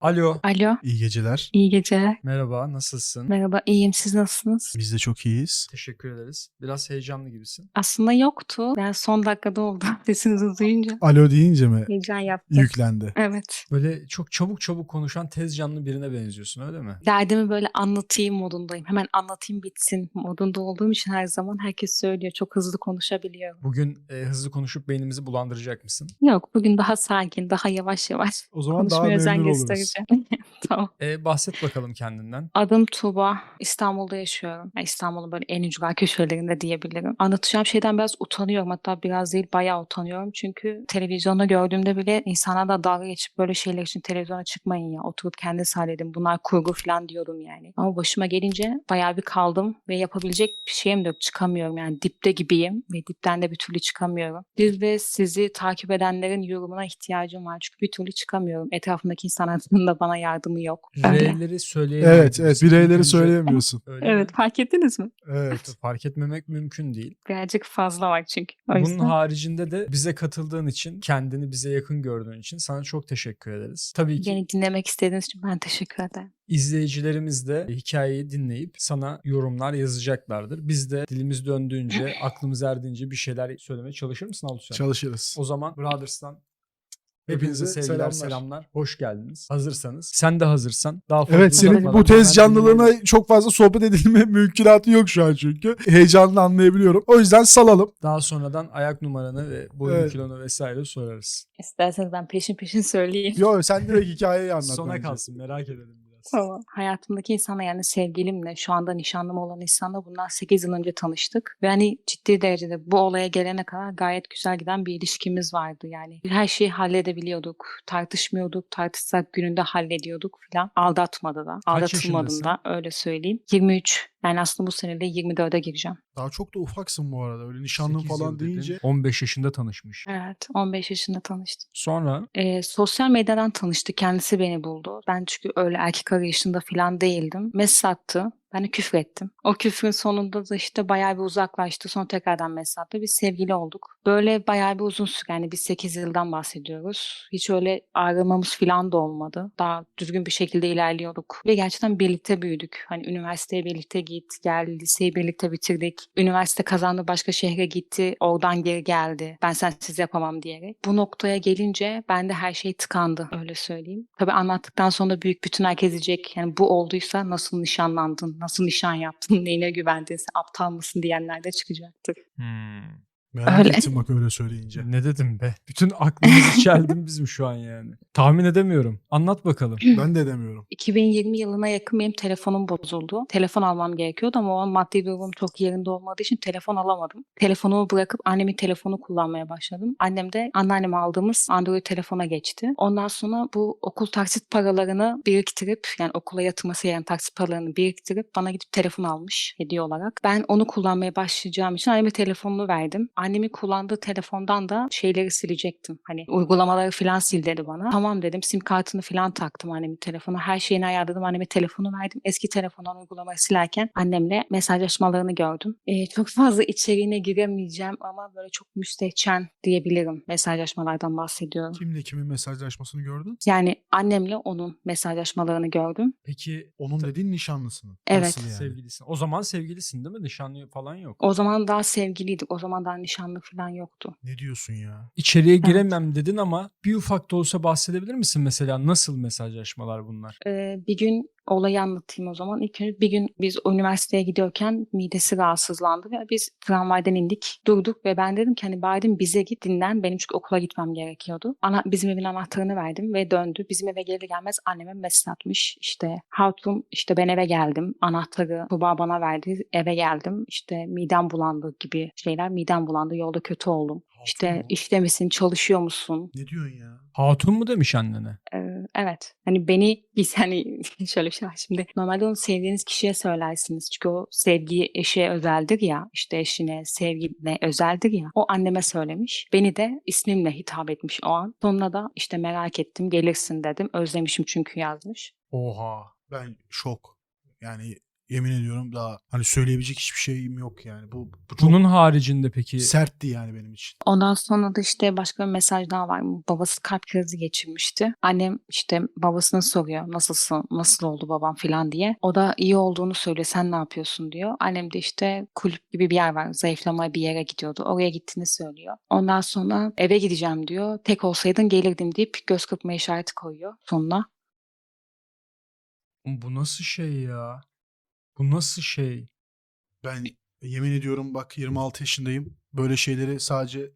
Alo. Alo, İyi geceler. iyi geceler. Merhaba, nasılsın? Merhaba, iyiyim. Siz nasılsınız? Biz de çok iyiyiz. Teşekkür ederiz. Biraz heyecanlı gibisin. Aslında yoktu. Ben son dakikada oldu. Sesinizi duyunca Alo deyince mi heyecan yaptı. yüklendi? Evet. Böyle çok çabuk çabuk konuşan tez canlı birine benziyorsun öyle mi? Derdimi böyle anlatayım modundayım. Hemen anlatayım bitsin modunda olduğum için her zaman herkes söylüyor. Çok hızlı konuşabiliyorum. Bugün e, hızlı konuşup beynimizi bulandıracak mısın? Yok, bugün daha sakin, daha yavaş yavaş O zaman daha memnun oluruz. Göstereceğim. tamam. E, bahset bakalım kendinden. Adım Tuğba. İstanbul'da yaşıyorum. Yani İstanbul'un böyle en ücra köşelerinde diyebilirim. Anlatacağım şeyden biraz utanıyorum. Hatta biraz değil bayağı utanıyorum. Çünkü televizyonda gördüğümde bile insanlar da dalga geçip böyle şeyler için televizyona çıkmayın ya. Oturup kendiniz halledin. Bunlar kurgu falan diyordum yani. Ama başıma gelince bayağı bir kaldım ve yapabilecek bir şeyim de yok. Çıkamıyorum yani. Dipte gibiyim ve dipten de bir türlü çıkamıyorum. Siz ve sizi takip edenlerin yorumuna ihtiyacım var. Çünkü bir türlü çıkamıyorum. Etrafımdaki da bana yardımı yok. Öyle. R'leri söyleyemeyiz. Evet, evet. Bireyleri söyleyemiyorsun. Öyle Evet mi? fark ettiniz mi? Evet. Fark etmemek mümkün değil. Birazcık fazla var çünkü. O Bunun yüzden. haricinde de bize katıldığın için, kendini bize yakın gördüğün için sana çok teşekkür ederiz. Tabii ki Beni dinlemek istediğiniz için ben teşekkür ederim. izleyicilerimiz de hikayeyi dinleyip sana yorumlar yazacaklardır. Biz de dilimiz döndüğünce, aklımız erdiğince bir şeyler söylemeye çalışır mısın Altusen? Çalışırız. O zaman Brothers'tan hepinize sevgiler, selamlar. selamlar. Hoş geldiniz. Hazırsanız. Sen de hazırsan. Daha fazla Evet senin bu tez hemen dinleyelim. canlılığına çok fazla sohbet edilme mümkünatı yok şu an çünkü. Heyecanını anlayabiliyorum. O yüzden salalım. Daha sonradan ayak numaranı ve boyun Evet. kilonu vesaire sorarız. İsterseniz ben peşin peşin söyleyeyim. Yo sen direkt hikayeyi anlat. Sona bence. kalsın merak edelim. Tamam. Hayatımdaki insana yani sevgilimle şu anda nişanlım olan insanla bundan 8 yıl önce tanıştık. Ve hani ciddi derecede bu olaya gelene kadar gayet güzel giden bir ilişkimiz vardı yani. Her şeyi halledebiliyorduk. Tartışmıyorduk. Tartışsak gününde hallediyorduk filan. Aldatmadı da. Aldatılmadım da öyle söyleyeyim. 23. Yani aslında bu senede 24'e gireceğim. Daha çok da ufaksın bu arada. Öyle nişanlın 8 falan deyince. 15 yaşında tanışmış. Evet. 15 yaşında tanıştık. Sonra Ee, sosyal medyadan tanıştı. Kendisi beni buldu. Ben çünkü öyle erkek arayışında falan değildim. Mesaj attı. Ben de küfür ettim. O küfrün sonunda da işte bayağı bir uzaklaştı. Sonra tekrardan attı. Biz sevgili olduk. Böyle bayağı bir uzun süre. Yani biz 8 yıldan bahsediyoruz. Hiç öyle ayrılmamız falan da olmadı. Daha düzgün bir şekilde ilerliyorduk. Ve gerçekten birlikte büyüdük. Hani üniversiteye birlikte git, gel, liseyi birlikte bitirdik. Üniversite kazandı, başka şehre gitti. Oradan geri geldi. Ben sensiz yapamam diyerek. Bu noktaya gelince bende her şey tıkandı. Öyle söyleyeyim. Tabii anlattıktan sonra büyük bütün herkes diyecek. Yani bu olduysa nasıl nişanlandın, nasıl nişan yaptın, neyine güvendin, aptal mısın diyenler de çıkacaktır. Merak Öyle. ettim bak öyle söyleyince. ne dedim be? Bütün aklımızı çeldin bizim şu an yani. Tahmin edemiyorum. Anlat bakalım. Ben de demiyorum. 2020 yılına yakın benim telefonum bozuldu. Telefon almam gerekiyordu ama o an maddi durumum çok yerinde olmadığı için telefon alamadım. Telefonumu bırakıp annemin telefonu kullanmaya başladım. Annem de anneanneme aldığımız Android telefona geçti. Ondan sonra bu okul taksit paralarını biriktirip yani okula yatırması gereken taksit paralarını biriktirip bana gidip telefon almış hediye olarak. Ben onu kullanmaya başlayacağım için anneme telefonunu verdim. Annemin kullandığı telefondan da şeyleri silecektim. Hani uygulamaları falan sil dedi bana. Tamam dedim. Sim kartını falan taktım annemin telefonu. Her şeyini ayarladım. Anneme telefonu verdim. Eski telefondan uygulamayı silerken annemle mesajlaşmalarını gördüm. Ee, çok fazla içeriğine giremeyeceğim ama böyle çok müstehcen diyebilirim. Mesajlaşmalardan bahsediyorum. Kimle kimin mesajlaşmasını gördün? Yani annemle onun mesajlaşmalarını gördüm. Peki Onun dediğin nişanlısının. Evet. Nasıl yani? sevgilisin. O zaman sevgilisin değil mi? Nişanlı falan yok. O zaman daha sevgiliydik. O zaman daha nişanlı falan yoktu. Ne diyorsun ya? İçeriye giremem dedin ama bir ufak da olsa bahsedebilir misin mesela? Nasıl mesajlaşmalar bunlar? Ee, bir gün olayı anlatayım o zaman. İlk önce bir gün biz üniversiteye gidiyorken midesi rahatsızlandı ve biz tramvaydan indik, durduk ve ben dedim ki hani bari bize git dinlen. Benim çünkü okula gitmem gerekiyordu. Ana, bizim evin anahtarını verdim ve döndü. Bizim eve gelir gelmez anneme mesaj atmış. İşte Hatun işte ben eve geldim. Anahtarı Tuba bana verdi. Eve geldim. İşte midem bulandı gibi şeyler. Midem bulandı. Yolda kötü oldum. Hatun İşte mu? işte misin, çalışıyor musun? Ne diyorsun ya? Hatun mu demiş annene? Ee, evet. Hani beni biz hani şöyle bir şey şimdi. Normalde onu sevdiğiniz kişiye söylersiniz. Çünkü o sevgi eşe özeldir ya. işte eşine, sevgiline özeldir ya. O anneme söylemiş. Beni de ismimle hitap etmiş o an. Sonra da işte merak ettim gelirsin dedim. Özlemişim çünkü yazmış. Oha. Ben şok. Yani yemin ediyorum daha hani söyleyebilecek hiçbir şeyim yok yani. Bu, bu çok Bunun haricinde peki sertti yani benim için. Ondan sonra da işte başka bir mesaj daha var. Babası kalp krizi geçirmişti. Annem işte babasını soruyor. Nasılsın? Nasıl oldu babam falan diye. O da iyi olduğunu söylüyor. Sen ne yapıyorsun diyor. Annem de işte kulüp gibi bir yer var. Zayıflamaya bir yere gidiyordu. Oraya gittiğini söylüyor. Ondan sonra eve gideceğim diyor. Tek olsaydın gelirdim deyip göz kırpma işareti koyuyor sonuna. Bu nasıl şey ya? Bu nasıl şey? Ben yemin ediyorum bak 26 yaşındayım. Böyle şeyleri sadece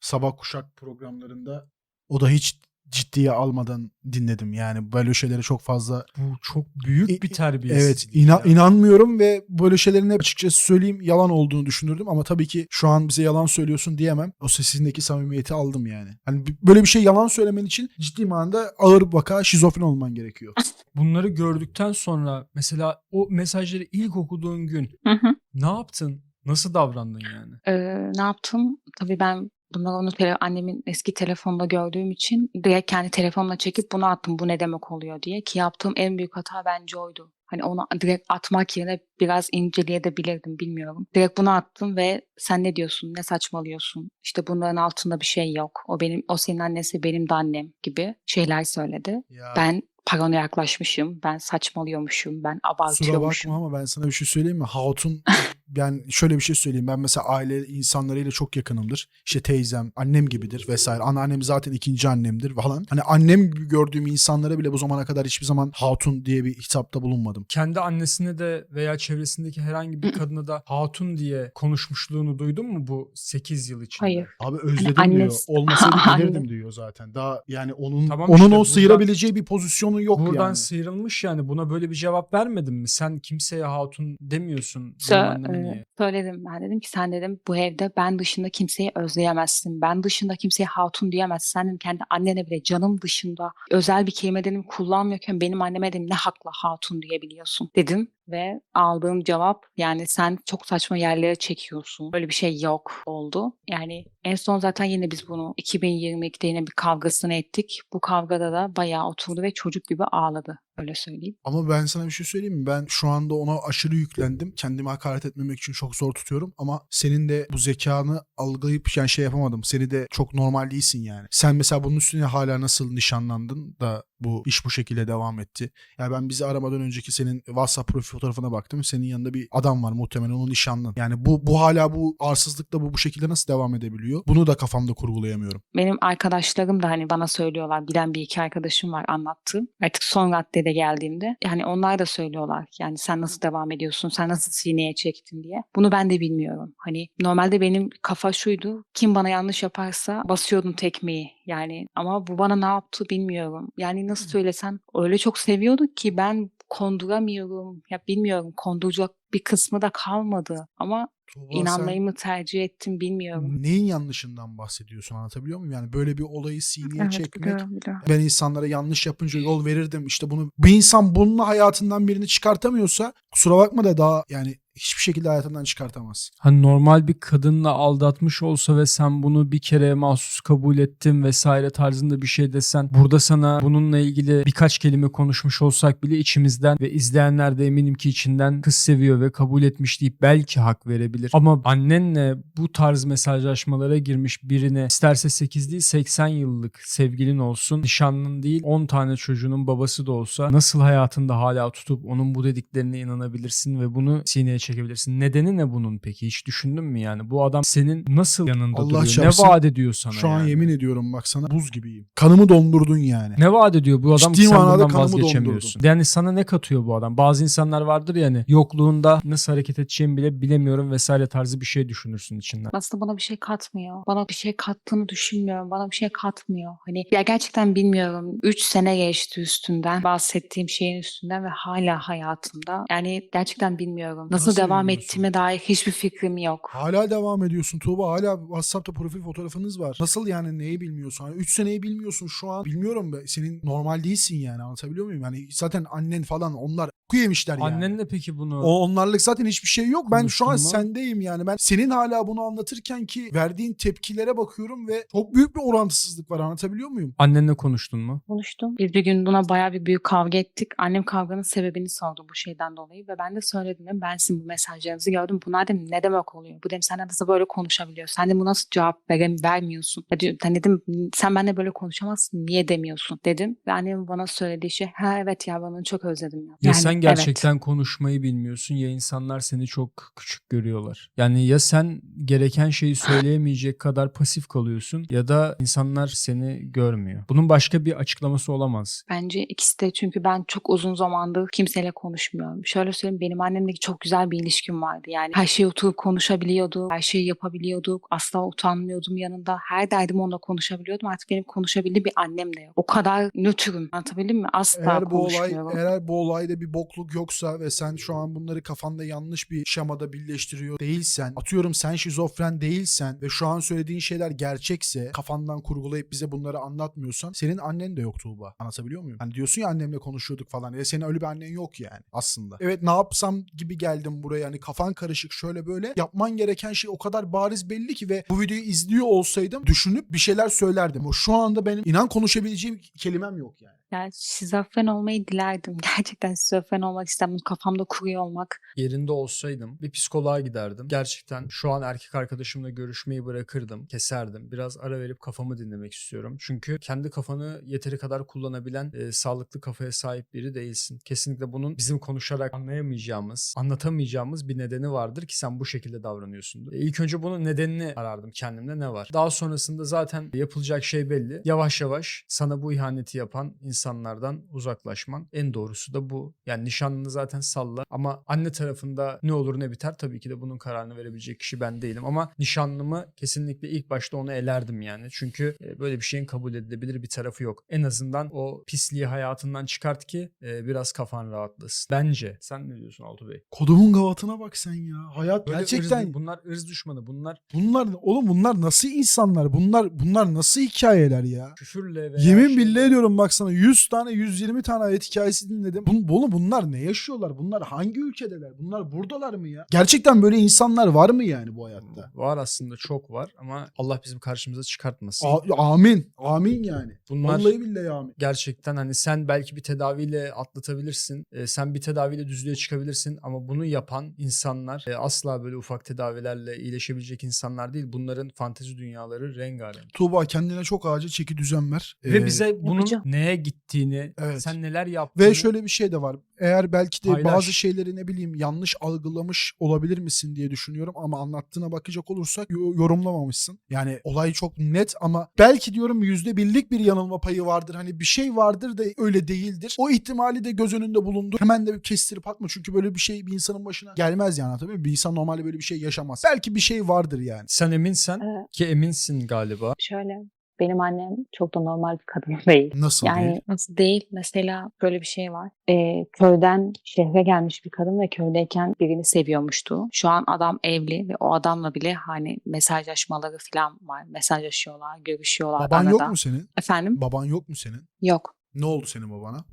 sabah kuşak programlarında o da hiç ciddiye almadan dinledim. Yani böyle şeylere çok fazla Bu çok büyük İ- bir terbiyesizlik. Evet ina- ya. inanmıyorum ve böyle şeylerin hep açıkçası söyleyeyim yalan olduğunu düşünürdüm ama tabii ki şu an bize yalan söylüyorsun diyemem. O sesindeki samimiyeti aldım yani. Hani böyle bir şey yalan söylemen için ciddi manada ağır vaka şizofren olman gerekiyor. Bunları gördükten sonra mesela o mesajları ilk okuduğun gün Hı hı. ne yaptın? Nasıl davrandın yani? Ee, ne yaptım? Tabii ben bunları onu tele- annemin eski telefonda gördüğüm için direkt kendi telefonla çekip bunu attım. Bu ne demek oluyor diye. Ki yaptığım en büyük hata bence oydu. Hani onu direkt atmak yerine biraz inceleyebilirdim bilmiyorum. Direkt bunu attım ve sen ne diyorsun? Ne saçmalıyorsun? İşte bunların altında bir şey yok. O benim o senin annesi benim de annem gibi şeyler söyledi. Ya, Ben parona yaklaşmışım. Ben saçmalıyormuşum. Ben kusura abartıyormuşum. bakma ama ben sana bir şey söyleyeyim mi? Hatun ben şöyle bir şey söyleyeyim. Ben mesela aile insanlarıyla çok yakınımdır. İşte teyzem, annem gibidir vesaire. Anneannem zaten ikinci annemdir falan. Hani annem gibi gördüğüm insanlara bile bu zamana kadar hiçbir zaman hatun diye bir hitapta bulunmadım. Kendi annesine de veya çevresindeki herhangi bir kadına da hatun diye konuşmuşluğunu duydun mu bu 8 yıl içinde? Hayır. Abi özledim Annesi- diyor. Olmasaydı Anne. gelirdim diyor zaten. Daha yani onun Tamam onun işte o buradan- sıyırabileceği bir pozisyonu yok Buradan yani. sıyrılmış yani buna böyle bir cevap vermedin mi? Sen kimseye hatun demiyorsun. benim Niye? söyledim ben dedim ki sen dedim bu evde ben dışında kimseyi özleyemezsin. Ben dışında kimseye hatun diyemezsin. Sen dedim kendi annene bile canım dışında özel bir kelime dedim kullanmıyorken benim anneme dedim ne hakla hatun diyebiliyorsun dedim ve aldığım cevap yani sen çok saçma yerlere çekiyorsun. Böyle bir şey yok oldu. Yani en son zaten yine biz bunu 2022'de yine bir kavgasını ettik. Bu kavgada da bayağı oturdu ve çocuk gibi ağladı. Öyle söyleyeyim. Ama ben sana bir şey söyleyeyim mi? Ben şu anda ona aşırı yüklendim. Kendimi hakaret etmemek için çok zor tutuyorum. Ama senin de bu zekanı algılayıp yani şey yapamadım. Seni de çok normal değilsin yani. Sen mesela bunun üstüne hala nasıl nişanlandın da bu iş bu şekilde devam etti. Yani ben bizi aramadan önceki senin WhatsApp profil fotoğrafına baktım. Senin yanında bir adam var muhtemelen onun nişanlın. Yani bu bu hala bu arsızlıkla bu bu şekilde nasıl devam edebiliyor? Bunu da kafamda kurgulayamıyorum. Benim arkadaşlarım da hani bana söylüyorlar. Bilen bir iki arkadaşım var anlattığım. Artık son raddede geldiğimde. Yani onlar da söylüyorlar. Yani sen nasıl devam ediyorsun? Sen nasıl sineye çektin diye. Bunu ben de bilmiyorum. Hani normalde benim kafa şuydu. Kim bana yanlış yaparsa basıyordum tekmeyi. Yani ama bu bana ne yaptı bilmiyorum. Yani nasıl söylesem öyle çok seviyorduk ki ben konduramıyorum. Ya bilmiyorum konduracak bir kısmı da kalmadı. Ama Tuğba, sen- inanmayı mı tercih ettim bilmiyorum. Neyin yanlışından bahsediyorsun anlatabiliyor muyum? Yani böyle bir olayı sineye Evet çekmek biliyorum biliyorum. ben insanlara yanlış yapınca yol verirdim. İşte bunu bir insan bununla hayatından birini çıkartamıyorsa kusura bakma da daha yani hiçbir şekilde hayatından çıkartamaz. Hani normal bir kadınla aldatmış olsa ve sen bunu bir kere mahsus kabul ettin vesaire tarzında bir şey desen burada sana bununla ilgili birkaç kelime konuşmuş olsak bile içimizden ve izleyenler de eminim ki içinden kız seviyor ve kabul etmiş deyip belki hak verebilir. Ama annenle bu tarz mesajlaşmalara girmiş birine isterse 8 değil 80 yıllık sevgilin olsun nişanlın değil 10 tane çocuğunun babası da olsa nasıl hayatında hala tutup onun bu dediklerine inanabilirsin ve bunu sineye çekebilirsin. Nedeni ne bunun peki? Hiç düşündün mü yani? Bu adam senin nasıl yanında Allah duruyor? çarpsın, ne vaat ediyor sana Şu an yani? yemin ediyorum bak sana buz gibiyim. Kanımı dondurdun yani. Ne vaat ediyor bu adam Ciddi sen bundan vazgeçemiyorsun. dondurdun. Yani sana ne katıyor bu adam? Bazı insanlar vardır yani yokluğunda nasıl hareket edeceğimi bile bilemiyorum vesaire tarzı bir şey düşünürsün içinden. aslında bana bir şey katmıyor. Bana bir şey kattığını düşünmüyorum. Bana bir şey katmıyor. Hani ya gerçekten bilmiyorum. 3 sene geçti üstünden. Bahsettiğim şeyin üstünden ve hala hayatımda. Yani gerçekten bilmiyorum. Nasıl, Nasıl devam ettiğime dair hiçbir fikrim yok. Hala devam ediyorsun Tuğba. Hala WhatsApp'ta profil fotoğrafınız var. Nasıl yani neyi bilmiyorsun? Hani 3 seneyi bilmiyorsun şu an. Bilmiyorum be. Senin normal değilsin yani anlatabiliyor muyum? Yani zaten annen falan onlar Ku yemişler yani. Annenle peki bunu O onlarlık zaten hiçbir şey yok. Ben şu an Konuştun mu? sendeyim yani. Ben senin hala bunu anlatırken ki verdiğin tepkilere bakıyorum ve çok büyük bir orantısızlık var. Anlatabiliyor muyum? annenle konuştun mu? konuştum. Biz bir gün buna bayağı bir büyük kavga ettik. Annem kavganın sebebini sordu bu şeyden dolayı ve ben de söyledim. dedim, Ben sizin bu mesajlarınızı gördüm. Bunlar dedim ne demek oluyor? Bu dedim sen nasıl böyle konuşabiliyor? Sen de bu nasıl cevap verem, vermiyorsun? Ya diyor, ben dedim sen benimle böyle konuşamazsın. Niye demiyorsun? Dedim. Ve annem bana söylediği şey ha evet ya ben onu çok özledim. Ya, Ya sen evet. gerçekten konuşmayı bilmiyorsun ya insanlar seni çok küçük görüyorlar. Yani ya sen gereken şeyi söyleyemeyecek kadar pasif kalıyorsun ya da insanlar seni görmüyor. Bunun başka bir açıklaması olamaz. Bence ikisi de çünkü ben çok uzun zamandır kimseyle konuşmuyorum. Şöyle söyleyeyim benim annemle çok güzel bir ilişkim vardı. Yani her şeyi oturup konuşabiliyorduk, her şeyi yapabiliyorduk. Asla utanmıyordum yanında. Her derdimi onunla konuşabiliyordum. Artık benim konuşabildiğim bir annem de yok. O kadar nötrüm. Anlatabildim mi? Asla Eğer bu olay konuşmuyorum. eğer bu olayda bir bokluk yoksa ve sen şu an bunları kafanda yanlış bir şemada birleştiriyor değilsen, atıyorum sen şizofren değilsen ve şu an söylediğin şeyler gerçekse, kafandan kurgulayıp bize bunları anlatmıyorsan senin annen de yok Tuğba. Anlatabiliyor muyum? Hani diyorsun ya annemle konuşuyorduk falan. E senin öyle bir annen yok yani aslında. Evet ne yapsam gibi geldim buraya. Hani kafan karışık şöyle böyle. Yapman gereken şey o kadar bariz belli ki ve bu videoyu izliyor olsaydım düşünüp bir şeyler söylerdim. Ama şu anda benim inan konuşabileceğim kelimem yok yani. Yani şizofren olmayı dilerdim. Gerçekten şizofren olmak istemem. Kafamda kuruyor olmak. Yerinde olsaydım bir psikoloğa giderdim. Gerçekten şu an erkek arkadaşımla görüşmeyi bırakırdım, keserdim. Biraz ara verip kafamı dinlemek istiyorum. Çünkü kendi kafanı yeteri kadar kullanabilen e, sağlıklı kafaya sahip biri değilsin. Kesinlikle bunun bizim konuşarak anlayamayacağımız, anlatamayacağımız bir nedeni vardır ki sen bu şekilde davranıyorsundur. E, ilk önce bunun nedenini arardım kendimde ne var. Daha sonrasında zaten yapılacak şey belli. Yavaş yavaş sana bu ihaneti yapan insanlardan uzaklaşman en doğrusu da bu. Yani nişanlını zaten salla ama anne tarafında ne olur ne biter tabii ki de bunun kararını verebilecek kişi ben değilim ama nişanlımı kesinlikle ilk başta onu elerdim yani. Çünkü e, böyle bir şeyin kabul edilebilir bir tarafı yok. En azından o pisliği hayatından çıkart ki e, biraz kafan rahatlasın. Bence. Sen ne diyorsun Altu Bey? Kodumun gavatına bak sen ya. Hayat Böyle gerçekten ırz- bunlar ırz düşmanı. Bunlar bunlar oğlum bunlar nasıl insanlar? Bunlar bunlar nasıl hikayeler ya? küfürle veya Yemin şeyle- billahi diyorum bak sana 100 tane 120 tane ayet hikayesi dinledim. Bun, oğlum bunlar ne yaşıyorlar? Bunlar hangi ülkedeler? Bunlar buradalar mı ya? Gerçekten böyle insanlar var mı yani bu hayatta? Var aslında çok var ama Allah bizim karşımıza çıkartmasın. A- amin. Amin yani. Bunlar Vallahi billahi amin. gerçekten hani sen belki bir tedaviyle atlatabilirsin. e, sen bir tedaviyle düzlüğe çıkabilirsin ama bunu yapan insanlar e, asla böyle ufak tedavilerle iyileşebilecek insanlar değil. Bunların fantezi dünyaları rengarenk. Tuğba kendine çok acil çeki düzen ver. Ve Ee, bize bunun yapacağım. neye gittiğini, Evet. sen neler yaptığını Ve şöyle bir şey de var. Eğer belki de Paylaş. bazı şeyleri ne bileyim yanlış algılamış olabilir misin diye düşünüyorum ama anlattığına bakacak olursak yo- yorumlamamışsın. Yani olay çok net ama belki diyorum yüzde birlik bir yanılma payı vardır. Hani bir şey vardır da öyle değildir. O ihtimali de göz önünde bulundur. Hemen de bir kestirip atma çünkü böyle bir şey bir insanın başına gelmez yani tabii mi? Bir insan normalde böyle bir şey yaşamaz. Belki bir şey vardır yani. sen eminsen Evet. ki eminsin galiba. Şöyle benim annem çok da normal bir kadın değil. Nasıl Yani değil? nasıl değil? Mesela böyle bir şey var. Ee, köyden şehre gelmiş bir kadın ve köydeyken birini seviyormuştu. Şu an adam evli ve o adamla bile hani mesajlaşmaları falan var. Mesajlaşıyorlar, görüşüyorlar Baban arada. yok mu senin? Efendim? Baban yok mu senin? Yok. Ne oldu senin babana?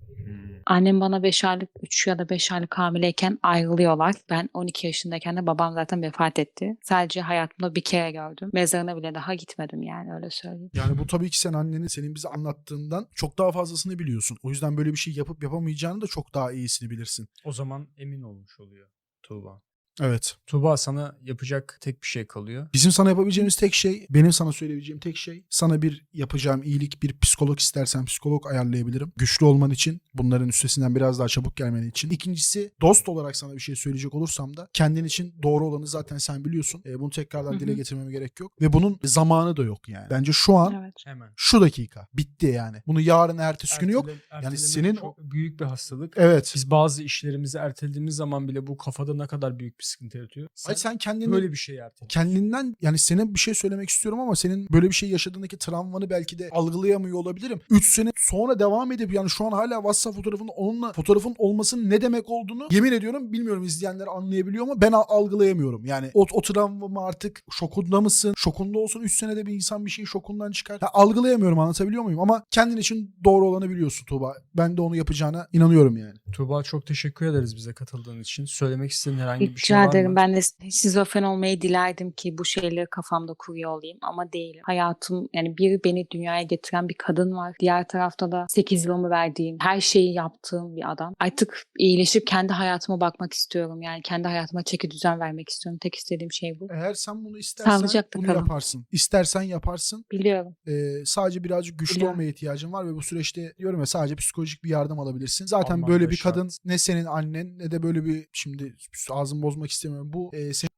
Annem bana 5 aylık, 3 ya da 5 aylık hamileyken ayrılıyorlar. Ben 12 yaşındayken de babam zaten vefat etti. Sadece hayatımda bir kere gördüm. Mezarına bile daha gitmedim yani öyle söyleyeyim. Yani bu tabii ki sen annenin senin bize anlattığından çok daha fazlasını biliyorsun. O yüzden böyle bir şey yapıp yapamayacağını da çok daha iyisini bilirsin. O zaman emin olmuş oluyor Tuğba. Evet. Tuğba sana yapacak tek bir şey kalıyor. Bizim sana yapabileceğimiz tek şey, benim sana söyleyebileceğim tek şey, sana bir yapacağım iyilik, bir psikolog istersen psikolog ayarlayabilirim. Güçlü olman için, bunların üstesinden biraz daha çabuk gelmen için. İkincisi, dost olarak sana bir şey söyleyecek olursam da kendin için doğru olanı zaten sen biliyorsun. E, bunu tekrardan dile getirmeme gerek yok. Ve bunun zamanı da yok yani. Bence şu an Evet. Hemen. şu dakika bitti yani. Bunu yarın ertesi günü yok. Ertele- Yani senin çok büyük bir hastalık. Evet. Biz bazı işlerimizi ertelediğimiz zaman bile bu kafada ne kadar büyük bir sıkıntı yaratıyor. Sen, Ay sen kendini böyle bir şey erteliyorsun. kendinden yani senin bir şey söylemek istiyorum ama senin böyle bir şey yaşadığındaki travmanı belki de algılayamıyor olabilirim. 3 sene sonra devam edip yani şu an hala WhatsApp fotoğrafının onunla fotoğrafın olmasının ne demek olduğunu yemin ediyorum bilmiyorum izleyenler anlayabiliyor mu ben al- algılayamıyorum. Yani o, o travma artık şokunda mısın? Şokunda olsun 3 senede bir insan bir şeyin şokundan çıkar. Ya algılayamıyorum anlatabiliyor muyum? Ama kendin için doğru olanı biliyorsun Tuğba. Ben de onu yapacağına inanıyorum yani. Tuğba çok teşekkür ederiz bize katıldığın için. Söylemek istediğin herhangi bir Rica var ederim. mı? Ben de şizofren olmayı dilerdim ki bu şeyleri kafamda kuruyor olayım ama değilim. Hayatım yani bir beni dünyaya getiren bir kadın var. Diğer tarafta da 8 yılımı verdiğim, her şeyi yaptığım bir adam. Artık iyileşip kendi hayatıma bakmak istiyorum. Yani kendi hayatıma çeki düzen vermek istiyorum. Tek istediğim şey bu. Eğer sen bunu istersen Sağlıcakla bunu kalın. yaparsın. İstersen yaparsın. Biliyorum. Ee, sadece birazcık güçlü Biliyorum. olmaya ihtiyacın var ve bu süreçte diyorum ya sadece psikolojik bir yardım alabilirsin. Zaten Alman böyle bir kadın ne senin annen ne de böyle bir şimdi ağzımı bozmak istemiyorum. Bu e, senin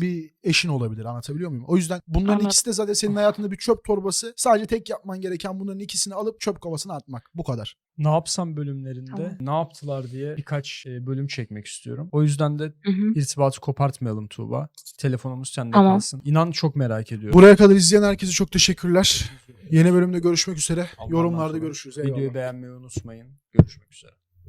bir eşin olabilir anlatabiliyor muyum? O yüzden bunların Anladım. ikisi de zaten senin hayatında bir çöp torbası. Sadece tek yapman gereken bunların ikisini alıp çöp kovasına atmak. Bu kadar. Ne yapsam bölümlerinde Tamam. ne yaptılar diye birkaç e, bölüm çekmek istiyorum. O yüzden de Hı hı. irtibatı kopartmayalım Tuğba. Telefonumuz sende Tamam. kalsın. İnan çok merak ediyorum. Buraya kadar izleyen herkese çok teşekkürler. Yeni bölümde görüşmek üzere. Allah'tan Yorumlarda sonra görüşürüz. Videoyu Eyvallah. beğenmeyi unutmayın. Görüşmek üzere.